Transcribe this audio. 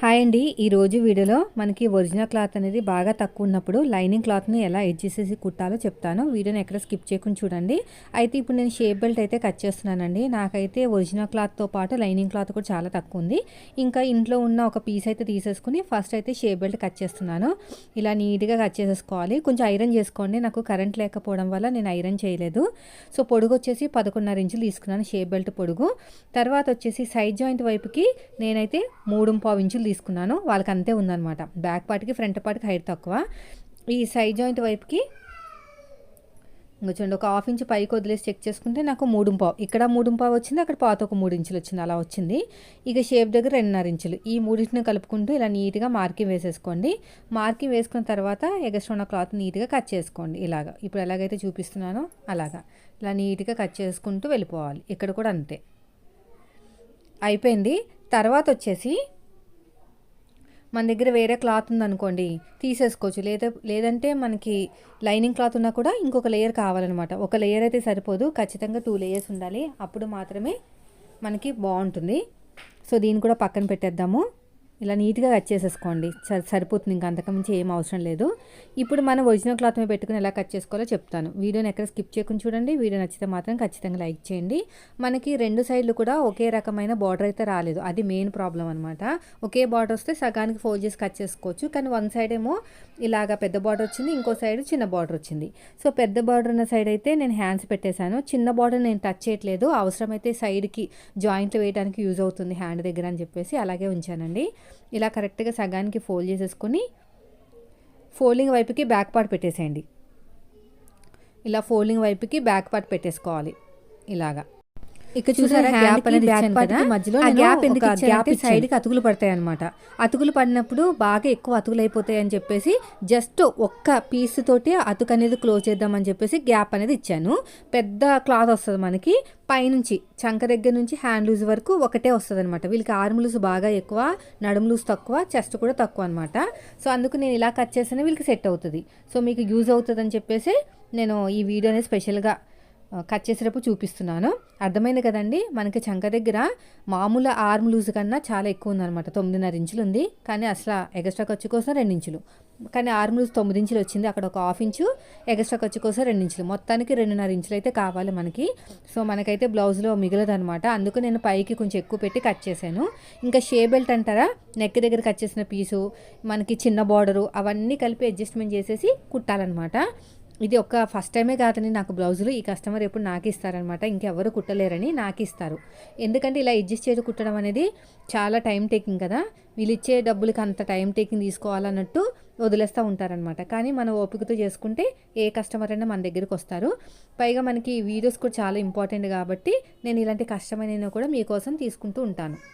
Hi అండి. ఈరోజు వీడియోలో మనకి ఒరిజినల్ క్లాత్ అనేది బాగా తక్కువ ఉన్నప్పుడు లైనింగ్ క్లాత్ని ఎలా ఎడ్జ్ చేసేసి కుట్టాలో చెప్తాను. వీడియోని ఎక్కడ స్కిప్ చేయకుండా చూడండి. అయితే ఇప్పుడు నేను షేప్ బెల్ట్ అయితే కట్ చేస్తున్నానండి. నాకైతే ఒరిజినల్ క్లాత్తో పాటు లైనింగ్ క్లాత్ కూడా చాలా తక్కువ ఉంది. ఇంకా ఇంట్లో ఉన్న ఒక పీస్ అయితే తీసేసుకుని ఫస్ట్ అయితే షేప్ బెల్ట్ కట్ చేస్తున్నాను. ఇలా నీట్గా కట్ చేసేసుకోవాలి. కొంచెం ఐరన్ చేసుకోండి. నాకు కరెంట్ లేకపోవడం వల్ల నేను ఐరన్ చేయలేదు. సో పొడుగు వచ్చేసి పదకొండున్నర ఇంచులు తీసుకున్నాను షేప్ బెల్ట్ పొడుగు. తర్వాత వచ్చేసి సైడ్ జాయింట్ వైపుకి నేనైతే మూడు పావు ఇంచులు తీసుకున్నాను. వాళ్ళకి అంతే ఉందన్నమాట. బ్యాక్ పార్ట్కి ఫ్రంట్ పార్ట్కి హైట్ తక్కువ. ఈ సైడ్ జాయింట్ వైపుకి ఇంకా చూడండి ఒక హాఫ్ ఇంచ్ పైకి వదిలేసి చెక్ చేసుకుంటే నాకు మూడు పావు ఇక్కడ మూడు పావు వచ్చింది అక్కడ పాత ఒక మూడు ఇంచులు వచ్చింది అలా వచ్చింది. ఇక షేప్ దగ్గర రెండున్నర ఇంచులు. ఈ మూడింటిని కలుపుకుంటూ ఇలా నీట్గా మార్కింగ్ వేసేసుకోండి. మార్కింగ్ వేసుకున్న తర్వాత ఎగస్ట్రా ఉన్న క్లాత్ నీట్గా కట్ చేసుకోండి. ఇలాగా. ఇప్పుడు ఎలాగైతే చూపిస్తున్నానో అలాగా. ఇలా నీట్గా కట్ చేసుకుంటూ వెళ్ళిపోవాలి. ఇక్కడ కూడా అంతే. అయిపోయింది. తర్వాత వచ్చేసి మన దగ్గర వేరే క్లాత్ ఉందనుకోండి తీసేసుకోవచ్చు. లేదా లేదంటే మనకి లైనింగ్ క్లాత్ ఉన్నా కూడా ఇంకొక లేయర్ కావాలన్నమాట. ఒక లేయర్ అయితే సరిపోదు. ఖచ్చితంగా టూ లేయర్స్ ఉండాలి. అప్పుడు మాత్రమే మనకి బాగుంటుంది. సో దీన్ని కూడా పక్కన పెట్టేద్దాము. ఇలా నీట్గా కట్ చేసేసుకోండి. సరిపోతుంది ఇంకా అంతకుమించి ఏం అవసరం లేదు. ఇప్పుడు మనం ఒరిజినల్ క్లాత్ మీద పెట్టుకుని ఎలా కట్ చేసుకోవాలో చెప్తాను. వీడియోని ఎక్కడ స్కిప్ చేయకుండా చూడండి. వీడియో నచ్చితే మాత్రం ఖచ్చితంగా లైక్ చేయండి. మనకి రెండు సైడ్లు కూడా ఒకే రకమైన బార్డర్ అయితే రాలేదు. అది మెయిన్ ప్రాబ్లం అనమాట ఒకే బార్డర్ వస్తే సగానికి ఫోల్డ్ చేసి కట్ చేసుకోవచ్చు. కానీ వన్ సైడ్ ఏమో ఇలాగా పెద్ద బార్డర్ వచ్చింది. ఇంకో సైడ్ చిన్న బార్డర్ వచ్చింది. సో పెద్ద బార్డర్ ఉన్న సైడ్ అయితే నేను హ్యాండ్స్ పెట్టేశాను. చిన్న బార్డర్ నేను టచ్ చేయట్లేదు. అవసరమైతే సైడ్కి జాయింట్లు వేయడానికి యూజ్ అవుతుంది హ్యాండ్ దగ్గర అని చెప్పేసి అలాగే ఉంచానండి. ఇలా కరెక్ట్గా సగానికి ఫోల్డ్ చేసేసుకొని ఫోల్డింగ్ వైపుకి బ్యాక్ పార్ట్ పెట్టేసేయండి. ఇలా ఫోల్డింగ్ వైపుకి బ్యాక్ పార్ట్ పెట్టేసుకోవాలి. ఇలాగా. ఇక్కడ చూసారా గ్యాప్ అనేది మధ్యలో గ్యాప్ ఎందుకు గ్యాప్ సైడ్కి అతుకులు పడతాయి అనమాట అతుకులు పడినప్పుడు బాగా ఎక్కువ అతుకులు అయిపోతాయి అని చెప్పేసి జస్ట్ ఒక్క పీస్ తోటి అతుకు అనేది క్లోజ్ చేద్దామని చెప్పేసి గ్యాప్ అనేది ఇచ్చాను. పెద్ద క్లాత్ వస్తుంది మనకి. పైనుంచి చంక దగ్గర నుంచి హ్యాండ్ లూజ్ వరకు ఒకటే వస్తుంది అనమాట వీళ్ళకి ఆర్మ్ లూజ్ బాగా ఎక్కువ నడుము లూజ్ తక్కువ చెస్ట్ కూడా తక్కువ అనమాట సో అందుకు నేను ఇలా కట్ చేస్తేనే వీళ్ళకి సెట్ అవుతుంది. సో మీకు యూజ్ అవుతుంది అని చెప్పేసి నేను ఈ వీడియో అనేది స్పెషల్గా కట్ చేసేటప్పుడు చూపిస్తున్నాను. అర్థమైంది కదండి? మనకి చంక దగ్గర మామూలు ఆర్మ్ లూజ్ కన్నా చాలా ఎక్కువ ఉందన్నమాట. తొమ్మిదిన్నర ఇంచులు ఉంది. కానీ అసలు ఎగస్ట్రా ఖర్చు కోసం రెండు ఇంచులు. కానీ ఆర్మ్ లూజ్ తొమ్మిది ఇంచులు వచ్చింది. అక్కడ ఒక హాఫ్ ఇంచు ఎగస్ట్రా ఖర్చు కోసం రెండు ఇంచులు. మొత్తానికి రెండున్నర ఇంచులు అయితే కావాలి మనకి. సో మనకైతే బ్లౌజ్లో మిగలదనమాట అందుకు నేను పైకి కొంచెం ఎక్కువ పెట్టి కట్ చేశాను. ఇంకా షే బెల్ట్ అంటారా? నెక్ దగ్గర కట్ చేసిన పీసు మనకి చిన్న బార్డరు అవన్నీ కలిపి అడ్జస్ట్మెంట్ చేసేసి కుట్టాలన్నమాట. ఇది ఒక ఫస్ట్ టైమే కాదని నాకు బ్లౌజులు ఈ కస్టమర్ ఎప్పుడు నాకు ఇస్తారనమాట ఇంకెవరు కుట్టలేరని నాకు ఇస్తారు ఎందుకంటే ఇలా అడ్జస్ట్ చేసి కుట్టడం అనేది చాలా టైం టేకింగ్ కదా. వీళ్ళు ఇచ్చే డబ్బులకి అంత టైం టేకింగ్ తీసుకోవాలన్నట్టు వదిలేస్తూ ఉంటారనమాట. కానీ మనం ఓపికతో చేసుకుంటే ఏ కస్టమర్ అయినా మన దగ్గరికి వస్తారు. పైగా మనకి వీడియోస్ కూడా చాలా ఇంపార్టెంట్ కాబట్టి నేను ఇలాంటి కష్టమైన కూడా మీకోసం తీసుకుంటూ ఉంటాను.